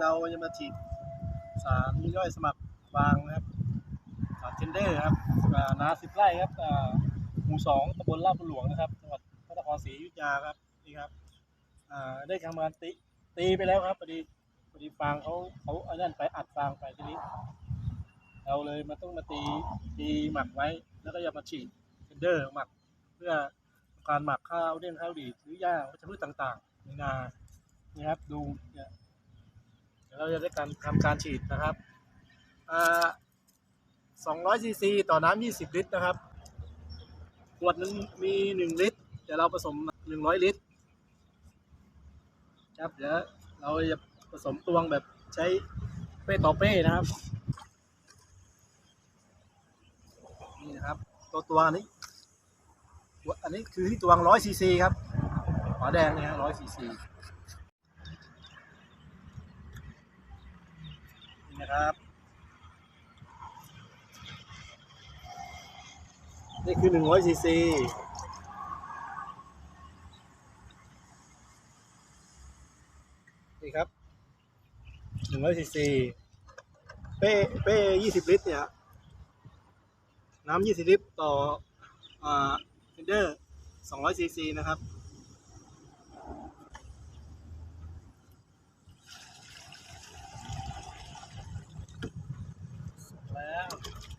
เราจะมาฉีดสารย่อยสมัครฟางนะครับ สารเทนเดอร์ครับนาสิบไร่ครับหมู่สองตำบลลาดบุหลวงนะครับจังหวัดพระนครศรีอยุธยาครับนี่ครับได้ทำการตีตีไปแล้วครับพอดีพอดีฟางเขาเขาเอานั่นไปอัดฟางไปทีนี้เราเลยมาต้องมาตีตีหมักไว้ แล้วก็จะมาฉีดเทนเดอร์หมักเพื่อการหมักข้าวเลี้งข้าวดีหรือหญ้าวัชพืชต่างๆในนานี่ครับดูเนี่ย เราจะได้การทำการฉีดนะครับอ่า200ซีซีต่อน้ำ20 ลิตรนะครับ ขวดหนึงมี 1 ลิตร เดี๋ยวเราผสม 100 ลิตร ครับ เดี๋ยวเราจะผสมตวงแบบใช้เป้ต่อเป้นะครับ นี่นะครับ ตัวตัวนี้ อันนี้คือที่ตวงร้อยซีซีครับ ฝาแดงเนี่ยร้อยซีซี นี่นะครับ นี่คือหนึ่งร้อยซีซีนี่ครับหนึ่งร้อยซีซีเป้เป้ยี่สิบลิตรเนี่ย น้ำยี่สิบลิตรต่ออ่าเทนเดอร์200ซีซีนะครับ Valeu.